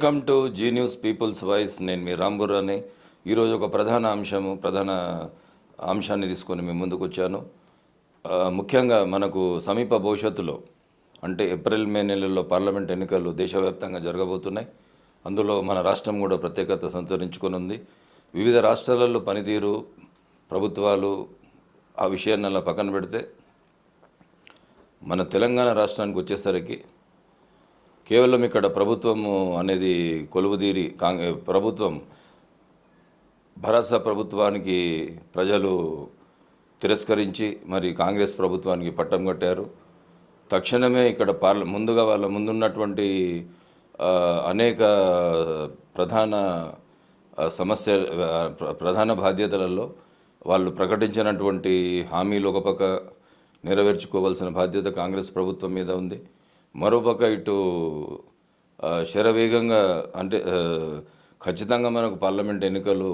Welcome to Zee news people's voice నేను మీ రాంబుర్రాని ఈరోజు ఒక ప్రధాన అంశము ప్రధాన అంశాన్ని తీసుకొని మేము ముందుకు వచ్చాను. ముఖ్యంగా మనకు సమీప భవిష్యత్తులో అంటే ఏప్రిల్ మే నెలల్లో పార్లమెంట్ ఎన్నికలు దేశవ్యాప్తంగా జరగబోతున్నాయి. అందులో మన రాష్ట్రం కూడా ప్రత్యేకత సంతరించుకొని ఉంది. వివిధ రాష్ట్రాలలో పనితీరు ప్రభుత్వాలు ఆ విషయాన్ని అలా పక్కన పెడితే మన తెలంగాణ రాష్ట్రానికి వచ్చేసరికి కేవలం ఇక్కడ ప్రభుత్వము అనేది కొలువుదీరి కాంగ్రె ప్రభుత్వం భరోసా ప్రభుత్వానికి ప్రజలు తిరస్కరించి మరి కాంగ్రెస్ ప్రభుత్వానికి పట్టం కట్టారు. తక్షణమే ఇక్కడ పార్ల ముందుగా వాళ్ళ ముందున్నటువంటి అనేక ప్రధాన సమస్య ప్రధాన బాధ్యతలలో వాళ్ళు ప్రకటించినటువంటి హామీలు ఒక పక్క నెరవేర్చుకోవాల్సిన బాధ్యత కాంగ్రెస్ ప్రభుత్వం మీద ఉంది. మరోపక్క ఇటు శరవేగంగా అంటే ఖచ్చితంగా మనకు పార్లమెంట్ ఎన్నికలు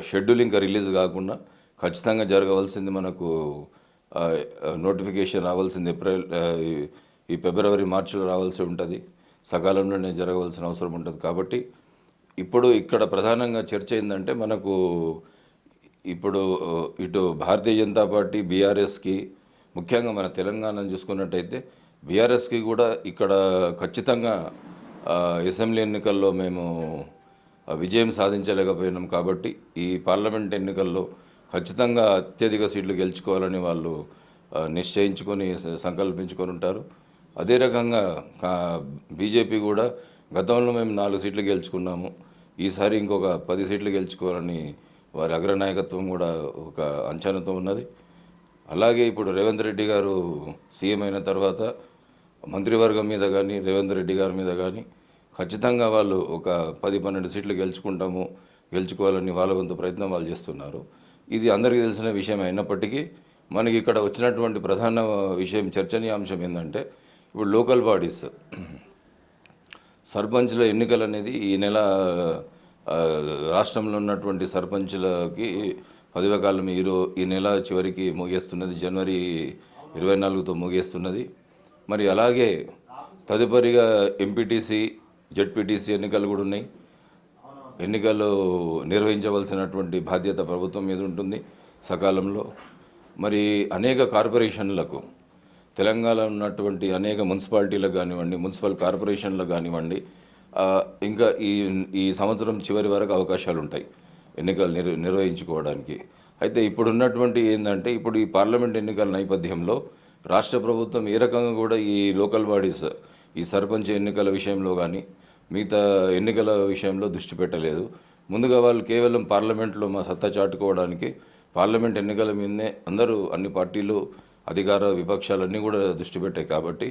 షెడ్యూల్ ఇంకా రిలీజ్ కాకుండా ఖచ్చితంగా జరగవలసింది మనకు నోటిఫికేషన్ రావాల్సింది ఏప్రిల్ ఈ- ఈ ఫిబ్రవరి మార్చిలో రావాల్సి ఉంటుంది. సకాలంలోనే జరగవలసిన అవసరం ఉంటుంది. కాబట్టి ఇప్పుడు ఇక్కడ ప్రధానంగా చర్చ ఏంటంటే మనకు ఇప్పుడు ఇటు భారతీయ జనతా పార్టీ బీఆర్ఎస్కి ముఖ్యంగా మన తెలంగాణను చూసుకున్నట్టయితే బీఆర్ఎస్కి కూడా ఇక్కడ ఖచ్చితంగా అసెంబ్లీ ఎన్నికల్లో మేము విజయం సాధించలేకపోయినాం కాబట్టి ఈ పార్లమెంట్ ఎన్నికల్లో ఖచ్చితంగా అత్యధిక సీట్లు గెలుచుకోవాలని వాళ్ళు నిశ్చయించుకొని సంకల్పించుకొని ఉంటారు. అదే రకంగా బీజేపీ కూడా గతంలో మేము నాలుగు సీట్లు గెలుచుకున్నాము. ఈసారి ఇంకొక పది సీట్లు గెలుచుకోవాలని వారి అగ్రనాయకత్వం కూడా ఒక అంచనాతో ఉన్నది. అలాగే ఇప్పుడు రేవంత్ రెడ్డి గారు సీఎం అయిన తర్వాత మంత్రివర్గం మీద కానీ రేవంత్ రెడ్డి గారి మీద కానీ ఖచ్చితంగా వాళ్ళు ఒక పది పన్నెండు సీట్లు గెలుచుకుంటాము గెలుచుకోవాలని వాళ్ళ వంతు ప్రయత్నం వాళ్ళు చేస్తున్నారు. ఇది అందరికీ తెలిసిన విషయం. అయినప్పటికీ మనకి ఇక్కడ వచ్చినటువంటి ప్రధాన విషయం చర్చనీయాంశం ఏంటంటే ఇప్పుడు లోకల్ బాడీస్ సర్పంచ్ల ఎన్నికలు అనేది ఈ నెల రాష్ట్రంలో ఉన్నటువంటి సర్పంచ్లకి పదవ కాలం ఈరో ఈ నెల చివరికి ముగిస్తున్నది. జనవరి ఇరవై నాలుగుతో ముగిస్తున్నది. మరి అలాగే తదుపరిగా ఎంపీటీసీ జెడ్పీటీసీ ఎన్నికలు కూడా ఉన్నాయి. ఎన్నికలు నిర్వహించవలసినటువంటి బాధ్యత ప్రభుత్వం మీద ఉంటుంది సకాలంలో. మరి అనేక కార్పొరేషన్లకు తెలంగాణలో ఉన్నటువంటి అనేక మున్సిపాలిటీలకు కానివ్వండి మున్సిపల్ కార్పొరేషన్లకు కానివ్వండి ఇంకా ఈ ఈ సంవత్సరం చివరి వరకు అవకాశాలు ఉంటాయి ఎన్నికలు నిర్ నిర్వహించుకోవడానికి. అయితే ఇప్పుడు ఉన్నటువంటి ఏంటంటే ఇప్పుడు ఈ పార్లమెంట్ ఎన్నికల నేపథ్యంలో రాష్ట్ర ప్రభుత్వం ఏ రకంగా కూడా ఈ లోకల్ బాడీస్ ఈ సర్పంచ్ ఎన్నికల విషయంలో కానీ మిగతా ఎన్నికల విషయంలో దృష్టి పెట్టలేదు. ముందుగా వాళ్ళు కేవలం పార్లమెంట్లో మా సత్తా చాటుకోవడానికి పార్లమెంట్ ఎన్నికల మీదనే అందరూ అన్ని పార్టీలు అధికార విపక్షాలన్నీ కూడా దృష్టి పెట్టాయి కాబట్టి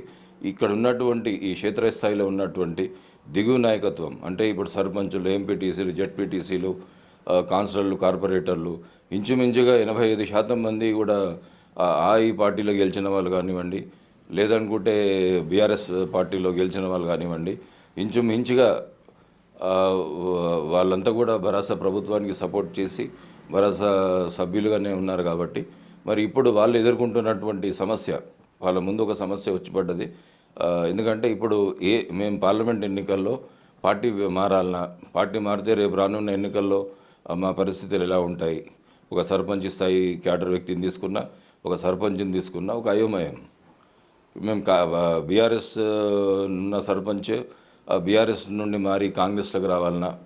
ఇక్కడ ఉన్నటువంటి ఈ క్షేత్రస్థాయిలో ఉన్నటువంటి దిగువ నాయకత్వం అంటే ఇప్పుడు సర్పంచులు ఎంపీటీసీలు జెడ్పీటీసీలు కాన్సలర్లు కాన్స్టర్లు కార్పొరేటర్లు ఇంచుమించుగా ఎనభై ఐదు శాతం మంది కూడా ఆ ఈ పార్టీలో గెలిచిన వాళ్ళు కానివ్వండి లేదనుకుంటే బీఆర్ఎస్ పార్టీలో గెలిచిన వాళ్ళు కానివ్వండి ఇంచుమించుగా వాళ్ళంతా కూడా భరాసా ప్రభుత్వానికి సపోర్ట్ చేసి భరాసా సభ్యులుగానే ఉన్నారు కాబట్టి మరి ఇప్పుడు వాళ్ళు ఎదుర్కొంటున్నటువంటి సమస్య వాళ్ళ ముందు ఒక సమస్య వచ్చి పడ్డది ఎందుకంటే ఇప్పుడు ఏ మేము పార్లమెంట్ ఎన్నికల్లో పార్టీ మారాలన్నా పార్టీ మారితే రేపు రానున్న ఎన్నికల్లో మా పరిస్థితులు ఎలా ఉంటాయి? ఒక సర్పంచ్ స్థాయి క్యాడర్ వ్యక్తిని తీసుకున్నా ఒక సర్పంచ్ని తీసుకున్నా ఒక అయోమయం. మేము కా బీఆర్ఎస్ ఉన్న సర్పంచ్ బీఆర్ఎస్ నుండి మారి కాంగ్రెస్లోకి రావాలన్నా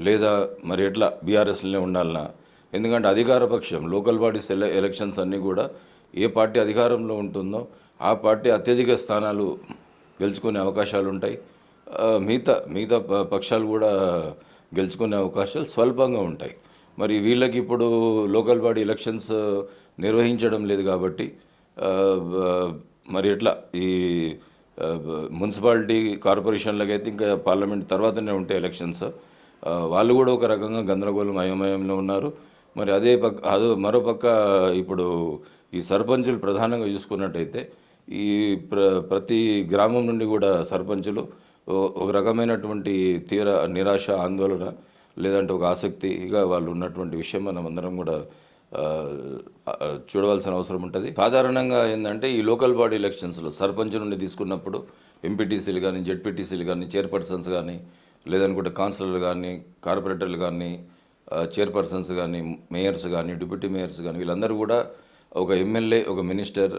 లేదా మరి ఎట్లా బీఆర్ఎస్లోనే ఉండాలన్నా ఎందుకంటే అధికార పక్షం లోకల్ బాడీస్ ఎల ఎలక్షన్స్ అన్నీ కూడా ఏ పార్టీ అధికారంలో ఉంటుందో ఆ పార్టీ అత్యధిక స్థానాలు గెలుచుకునే అవకాశాలు ఉంటాయి. మిగతా మిగతా ప- పక్షాలు కూడా గెలుచుకునే అవకాశాలు స్వల్పంగా ఉంటాయి. మరి వీళ్ళకి ఇప్పుడు లోకల్ బాడీ ఎలక్షన్స్ నిర్వహించడం లేదు కాబట్టి మరి ఎట్లా ఈ మున్సిపాలిటీ కార్పొరేషన్లకి అయితే ఇంకా పార్లమెంట్ తర్వాతనే ఉంటాయి ఎలక్షన్స్. వాళ్ళు కూడా ఒక రకంగా గందరగోళం అయోమయంలో ఉన్నారు. మరి అదే పక్క అదో మరో పక్క ఇప్పుడు ఈ సర్పంచులు ప్రధానంగా చూసుకున్నట్టయితే ఈ ప్ర ప్రతి గ్రామం నుండి కూడా సర్పంచులు ఒక రకమైనటువంటి తీవ్ర నిరాశ ఆందోళన లేదంటే ఒక ఆసక్తిగా వాళ్ళు ఉన్నటువంటి విషయం మనం అందరం కూడా చూడవలసిన అవసరం ఉంటుంది. సాధారణంగా ఏంటంటే ఈ లోకల్ బాడీ ఎలక్షన్స్లో సర్పంచ్ నుండి తీసుకున్నప్పుడు ఎంపీటీసీలు కానీ జెడ్పీటీసీలు కానీ చైర్పర్సన్స్ కానీ లేదనుకుంటే కౌన్సిలర్లు కానీ కార్పొరేటర్లు కానీ చైర్పర్సన్స్ కానీ మేయర్స్ కానీ డిప్యూటీ మేయర్స్ కానీ వీళ్ళందరూ కూడా ఒక ఎమ్మెల్యే ఒక మినిస్టర్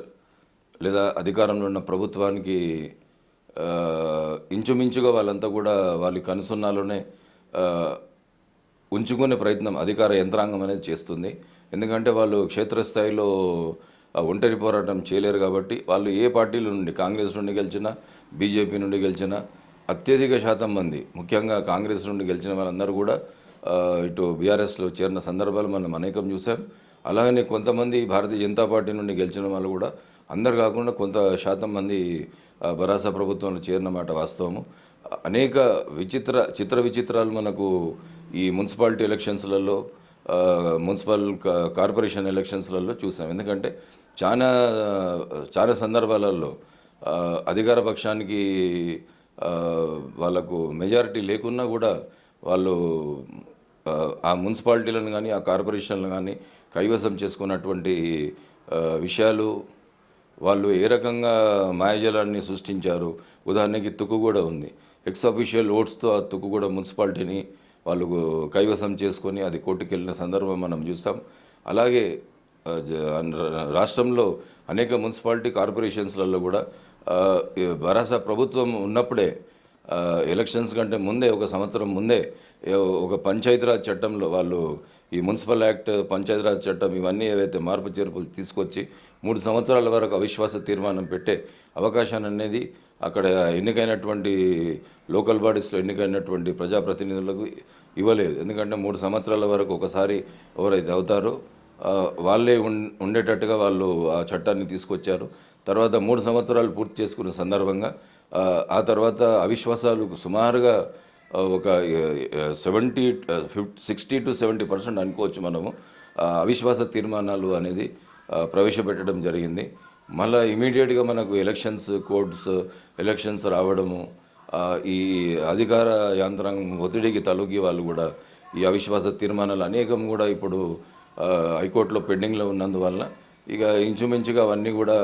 లేదా అధికారంలో ఉన్న ప్రభుత్వానికి ఇంచుమించుగా వాళ్ళంతా కూడా వాళ్ళ కనుసున్నాలోనే ఉంచుకునే ప్రయత్నం అధికార యంత్రాంగం అనేది చేస్తుంది. ఎందుకంటే వాళ్ళు క్షేత్రస్థాయిలో ఒంటరి పోరాటం చేయలేరు కాబట్టి వాళ్ళు ఏ పార్టీల నుండి కాంగ్రెస్ నుండి గెలిచినా బీజేపీ నుండి గెలిచినా అత్యధిక శాతం మంది ముఖ్యంగా కాంగ్రెస్ నుండి గెలిచిన వాళ్ళందరూ కూడా ఇటు బీఆర్ఎస్లో చేరిన సందర్భాలు మనం అనేకం చూసాం అలాగనే కొంతమంది భారతీయ జనతా పార్టీ నుండి గెలిచిన వాళ్ళు కూడా అందరు కాకుండా కొంత శాతం మంది బరాస ప్రభుత్వంలో చేరిన మాట వాస్తవము. అనేక విచిత్ర చిత్ర విచిత్రాలు మనకు ఈ మున్సిపాలిటీ ఎలక్షన్స్లలో మున్సిపల్ కార్పొరేషన్ ఎలక్షన్స్లలో చూసాం. ఎందుకంటే చాలా చాలా సందర్భాలలో అధికార పక్షానికి వాళ్ళకు మెజారిటీ లేకున్నా కూడా వాళ్ళు ఆ, మున్సిపాలిటీలను కానీ ఆ కార్పొరేషన్లను కానీ కైవసం చేసుకున్నటువంటి విషయాలు వాళ్ళు ఏ రకంగా మాయజలాన్ని సృష్టించారు. ఉదాహరణకి తుక్కు కూడా ఉంది. ఎక్స్ అఫీషియల్ ఓట్స్తో ఆ తుక్కుగూడ మున్సిపాలిటీని వాళ్ళు కైవసం చేసుకొని అది కోర్టుకు వెళ్ళిన సందర్భం మనం చూస్తాం. అలాగే రాష్ట్రంలో అనేక మున్సిపాలిటీ కార్పొరేషన్స్లలో కూడా భరోసా భరాసా ప్రభుత్వం ఉన్నప్పుడే ఎలక్షన్స్ కంటే ముందే ఒక సంవత్సరం ముందే ఒక పంచాయతీరాజ్ చట్టంలో వాళ్ళు ఈ మున్సిపల్ యాక్ట్ పంచాయతీరాజ్ చట్టం ఇవన్నీ ఏవైతే మార్పు చేర్పులు తీసుకొచ్చి మూడు సంవత్సరాల వరకు అవిశ్వాస తీర్మానం పెట్టే అవకాశాన్ని అనేది అక్కడ ఎన్నికైనటువంటి లోకల్ బాడీస్లో ఎన్నికైనటువంటి ప్రజాప్రతినిధులకు ఇవ్వలేదు. ఎందుకంటే మూడు సంవత్సరాల వరకు ఒకసారి ఎవరైతే అవుతారో వాళ్ళే ఉండేటట్టుగా వాళ్ళు ఆ చట్టాన్ని తీసుకొచ్చారు. తర్వాత మూడు సంవత్సరాలు పూర్తి చేసుకున్న సందర్భంగా ఆ, తర్వాత అవిశ్వాసాలు సుమారుగా ఒక seventy fifty sixty to seventy percent అనుకోవచ్చు మనము. అవిశ్వాస తీర్మానాలు అనేది ప్రవేశపెట్టడం జరిగింది. మళ్ళీ ఇమీడియట్గా మనకు ఎలక్షన్స్ కోడ్స్ ఎలక్షన్స్ రావడము ఈ అధికార యంత్రాంగం ఒత్తిడికి తలుగి వాళ్ళు కూడా ఈ అవిశ్వాస తీర్మానాలు అనేకం కూడా ఇప్పుడు హైకోర్టులో పెండింగ్లో ఉన్నందువల్ల ఇక ఇంచుమించుగా అవన్నీ కూడా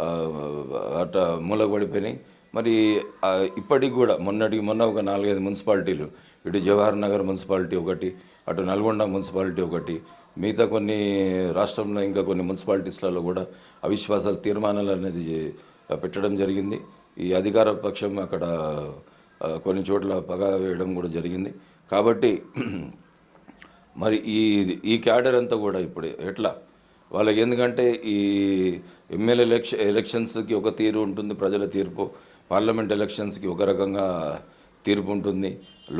ఆ, అట్ట మూలపడిపోయినాయి మరి ఇప్పటికి కూడా మొన్నటికి మొన్న ఒక నాలుగైదు మున్సిపాలిటీలు ఇటు జవహర్ నగర్ మున్సిపాలిటీ ఒకటి అటు నల్గొండ మున్సిపాలిటీ ఒకటి మిగతా కొన్ని రాష్ట్రంలో ఇంకా కొన్ని మున్సిపాలిటీస్లలో కూడా అవిశ్వాసాల తీర్మానాలు అనేది పెట్టడం జరిగింది. ఈ అధికార పక్షం అక్కడ కొన్ని చోట్ల పగ వేయడం కూడా జరిగింది. కాబట్టి మరి ఈ ఈ క్యాడర్ అంతా కూడా ఇప్పుడు ఎట్లా వాళ్ళకి ఎందుకంటే ఈ ఎమ్మెల్యే ఎలక్ష ఎలక్షన్స్కి ఒక తీరు ఉంటుంది ప్రజల తీర్పు. పార్లమెంట్ ఎలక్షన్స్కి ఒక రకంగా తీర్పు ఉంటుంది.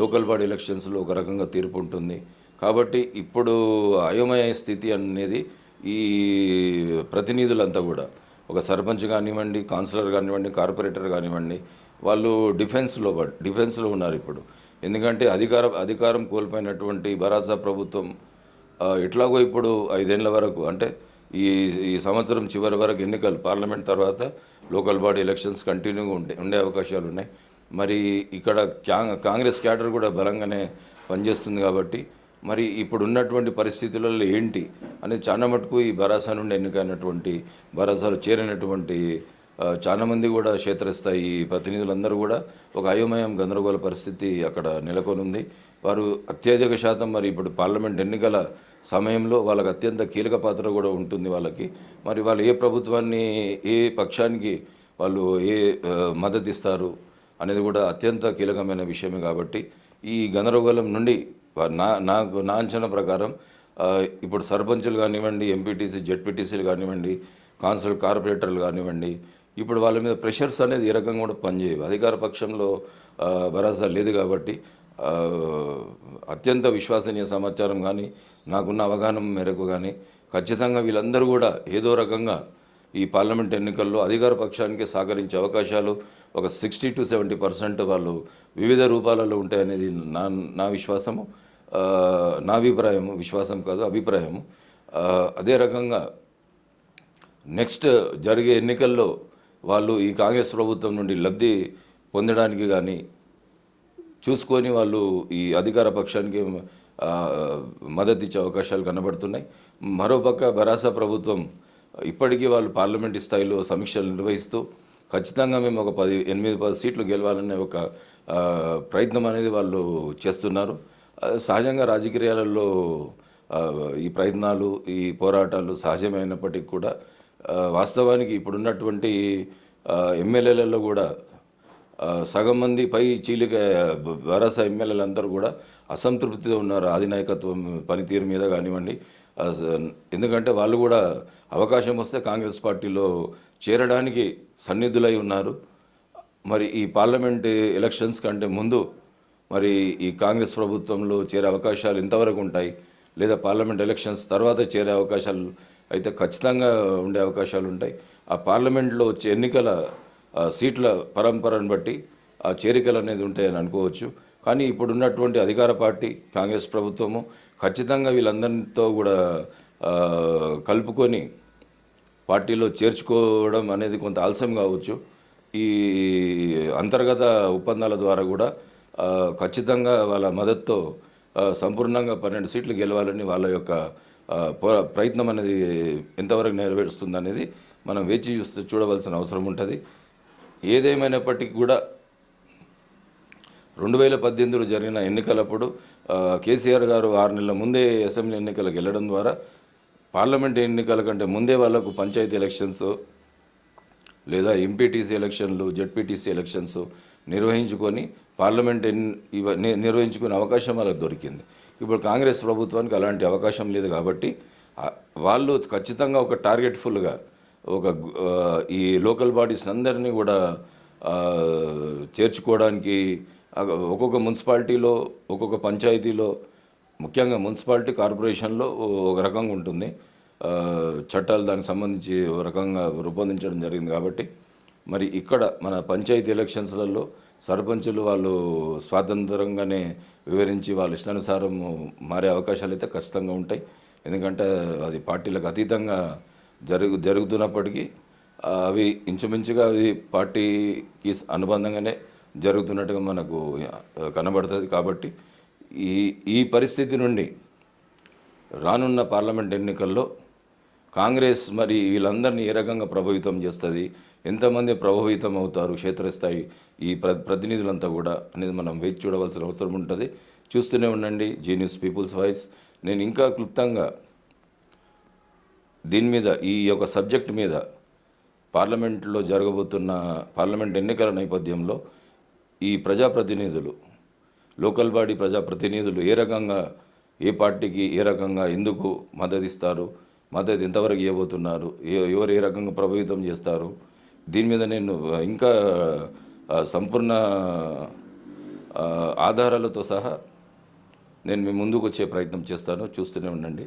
లోకల్ బాడీ ఎలక్షన్స్లో ఒక రకంగా తీర్పు ఉంటుంది. కాబట్టి ఇప్పుడు అయోమయ స్థితి అనేది ఈ ప్రతినిధులంతా కూడా ఒక సర్పంచ్ కానివ్వండి కౌన్సిలర్ కానివ్వండి కార్పొరేటర్ కానివ్వండి వాళ్ళు డిఫెన్స్లో డిఫెన్స్లో ఉన్నారు ఇప్పుడు. ఎందుకంటే అధికార అధికారం కోల్పోయినటువంటి భరాసా ప్రభుత్వం ఎట్లాగో ఇప్పుడు ఐదేళ్ళ వరకు అంటే ఈ ఈ సంవత్సరం చివరి వరకు ఎన్నికలు పార్లమెంట్ తర్వాత లోకల్ బాడీ ఎలక్షన్స్ కంటిన్యూగా ఉండే ఉండే అవకాశాలు ఉన్నాయి. మరి ఇక్కడ క్యా- కాంగ్రెస్ క్యాడర్ కూడా బలంగానే పనిచేస్తుంది కాబట్టి మరి ఇప్పుడు ఉన్నటువంటి పరిస్థితులలో ఏంటి అనేది చాలా మటుకు ఈ భరోసా నుండి ఎన్నికైనటువంటి భరాసాలో చేరినటువంటి చాలామంది చాలా మంది కూడా క్షేత్రస్థాయి ప్రతినిధులందరూ కూడా ఒక అయోమయం గందరగోళ పరిస్థితి అక్కడ నెలకొని ఉంది వారు అత్యధిక శాతం మరి ఇప్పుడు పార్లమెంట్ ఎన్నికల సమయంలో వాళ్ళకి అత్యంత కీలక పాత్ర కూడా ఉంటుంది వాళ్ళకి. మరి వాళ్ళు ఏ ప్రభుత్వాన్ని ఏ పక్షానికి వాళ్ళు ఏ మద్దతిస్తారు మద్దతు ఇస్తారు అనేది కూడా అత్యంత కీలకమైన విషయమే కాబట్టి ఈ గందరగోళం నుండి నా నాకు నా అంచనా ప్రకారం ఇప్పుడు సర్పంచులు కానివ్వండి ఎంపీటీసీ జెడ్పీటీసీలు కానివ్వండి కాన్సల్ కార్పొరేటర్లు కానివ్వండి ఇప్పుడు వాళ్ళ మీద ప్రెషర్స్ అనేది ఏ రకంగా కూడా పనిచేయవు. అధికార పక్షంలో భరోసా లేదు కాబట్టి అత్యంత విశ్వసనీయ సమాచారం కానీ నాకున్న అవగాహన మేరకు కానీ ఖచ్చితంగా వీళ్ళందరూ కూడా ఏదో రకంగా ఈ పార్లమెంట్ ఎన్నికల్లో అధికార పక్షానికి సహకరించే అవకాశాలు ఒక సిక్స్టీ టు సెవెంటీ పర్సెంట్ వాళ్ళు వివిధ రూపాలలో ఉంటాయనేది నా నా విశ్వాసము. నా అభిప్రాయము. విశ్వాసం కాదు అభిప్రాయము. అదే రకంగా నెక్స్ట్ జరిగే ఎన్నికల్లో వాళ్ళు ఈ కాంగ్రెస్ ప్రభుత్వం నుండి లబ్ధి పొందడానికి కానీ చూసుకొని వాళ్ళు ఈ అధికార పక్షానికి మద్దతు ఇచ్చే అవకాశాలు కనబడుతున్నాయి. మరోపక్క భరాసా ప్రభుత్వం ఇప్పటికీ వాళ్ళు పార్లమెంటు స్థాయిలో సమీక్షలు నిర్వహిస్తూ ఖచ్చితంగా మేము ఒక పది ఎనిమిది పది సీట్లు గెలవాలనే ఒక ప్రయత్నం అనేది వాళ్ళు చేస్తున్నారు. సహజంగా రాజకీయాలలో ఈ ప్రయత్నాలు ఈ పోరాటాలు సహజమైనప్పటికీ కూడా వాస్తవానికి ఇప్పుడున్నటువంటి ఎమ్మెల్యేలలో కూడా సగం మంది పై చీలిక వరస ఎమ్మెల్యేలందరూ కూడా అసంతృప్తితో ఉన్నారు. అధినాయకత్వం పనితీరు మీద కానివ్వండి. ఎందుకంటే వాళ్ళు కూడా అవకాశం వస్తే కాంగ్రెస్ పార్టీలో చేరడానికి సన్నిధులై ఉన్నారు. మరి ఈ పార్లమెంట్ ఎలక్షన్స్ కంటే ముందు మరి ఈ కాంగ్రెస్ ప్రభుత్వంలో చేరే అవకాశాలు ఎంతవరకు ఉంటాయి. లేదా పార్లమెంట్ ఎలక్షన్స్ తర్వాత చేరే అవకాశాలు అయితే ఖచ్చితంగా ఉండే అవకాశాలు ఉంటాయి. ఆ పార్లమెంట్లో వచ్చే ఎన్నికల సీట్ల పరంపరను బట్టి ఆ చేరికలు అనేది ఉంటాయని అనుకోవచ్చు. కానీ ఇప్పుడున్నటువంటి అధికార పార్టీ కాంగ్రెస్ ప్రభుత్వము ఖచ్చితంగా వీళ్ళందరితో కూడా కలుపుకొని పార్టీలో చేర్చుకోవడం అనేది కొంత ఆలస్యం కావచ్చు. ఈ అంతర్గత ఒప్పందాల ద్వారా కూడా ఖచ్చితంగా వాళ్ళ మద్దతుతో సంపూర్ణంగా పన్నెండు సీట్లు గెలవాలని వాళ్ళ యొక్క ప్రయత్నం అనేది ఎంతవరకు నెరవేరుస్తుంది అనేది మనం వేచి చూస్తే చూడవలసిన అవసరం ఉంటుంది. ఏదేమైనప్పటికీ కూడా రెండు వేల పద్దెనిమిదిలో జరిగిన ఎన్నికలప్పుడు కేసీఆర్ గారు ఆరు నెలల ముందే అసెంబ్లీ ఎన్నికలకు వెళ్ళడం ద్వారా పార్లమెంట్ ఎన్నికల కంటే ముందే వాళ్ళకు పంచాయతీ ఎలక్షన్స్ లేదా ఎంపీటీసీ ఎలక్షన్లు జెడ్పీటీసీ ఎలక్షన్స్ నిర్వహించుకొని పార్లమెంట్ ఎన్ని నిర్వహించుకునే అవకాశం వాళ్ళకి దొరికింది. ఇప్పుడు కాంగ్రెస్ ప్రభుత్వానికి అలాంటి అవకాశం లేదు కాబట్టి వాళ్ళు ఖచ్చితంగా ఒక టార్గెట్ఫుల్గా ఒక ఈ లోకల్ బాడీస్ అందరినీ కూడా చేర్చుకోవడానికి ఒక్కొక్క మున్సిపాలిటీలో ఒక్కొక్క పంచాయతీలో ముఖ్యంగా మున్సిపాలిటీ కార్పొరేషన్లో ఒక రకంగా ఉంటుంది. చట్టాలు దానికి సంబంధించి ఒక రకంగా రూపొందించడం జరిగింది కాబట్టి మరి ఇక్కడ మన పంచాయతీ ఎలక్షన్స్లలో సర్పంచులు వాళ్ళు స్వాతంత్రంగానే వివరించి వాళ్ళ ఇష్టానుసారం మారే అవకాశాలు అయితే ఖచ్చితంగా ఉంటాయి. ఎందుకంటే అది పార్టీలకు అతీతంగా జరుగు జరుగుతున్నప్పటికీ అవి ఇంచుమించుగా అవి పార్టీకి అనుబంధంగానే జరుగుతున్నట్టుగా మనకు కనబడుతుంది. కాబట్టి ఈ ఈ పరిస్థితి నుండి రానున్న పార్లమెంట్ ఎన్నికల్లో కాంగ్రెస్ మరి వీళ్ళందరినీ ఏ రకంగా ప్రభావితం చేస్తుంది ఎంతమంది ప్రభావితం అవుతారు క్షేత్రస్థాయి ఈ ప్ర ప్రతినిధులంతా కూడా అనేది మనం వేచి చూడవలసిన అవసరం ఉంటుంది. చూస్తూనే ఉండండి. జీనియస్ పీపుల్స్ వాయిస్ నేను ఇంకా క్లుప్తంగా దీని మీద ఈ యొక్క సబ్జెక్ట్ మీద పార్లమెంట్లో జరగబోతున్న పార్లమెంట్ ఎన్నికల నేపథ్యంలో ఈ ప్రజాప్రతినిధులు లోకల్ బాడీ ప్రజాప్రతినిధులు ఏ రకంగా ఏ పార్టీకి ఏ రకంగా ఎందుకు మద్దతు ఇస్తారు మద్దతు ఎంతవరకు ఇవ్వబోతున్నారు ఎవరు ఏ రకంగా ప్రభావితం చేస్తారు దీని మీద నేను ఇంకా సంపూర్ణ ఆధారాలతో సహా నేను మీ ముందుకు వచ్చే ప్రయత్నం చేస్తాను. చూస్తూనే ఉండండి.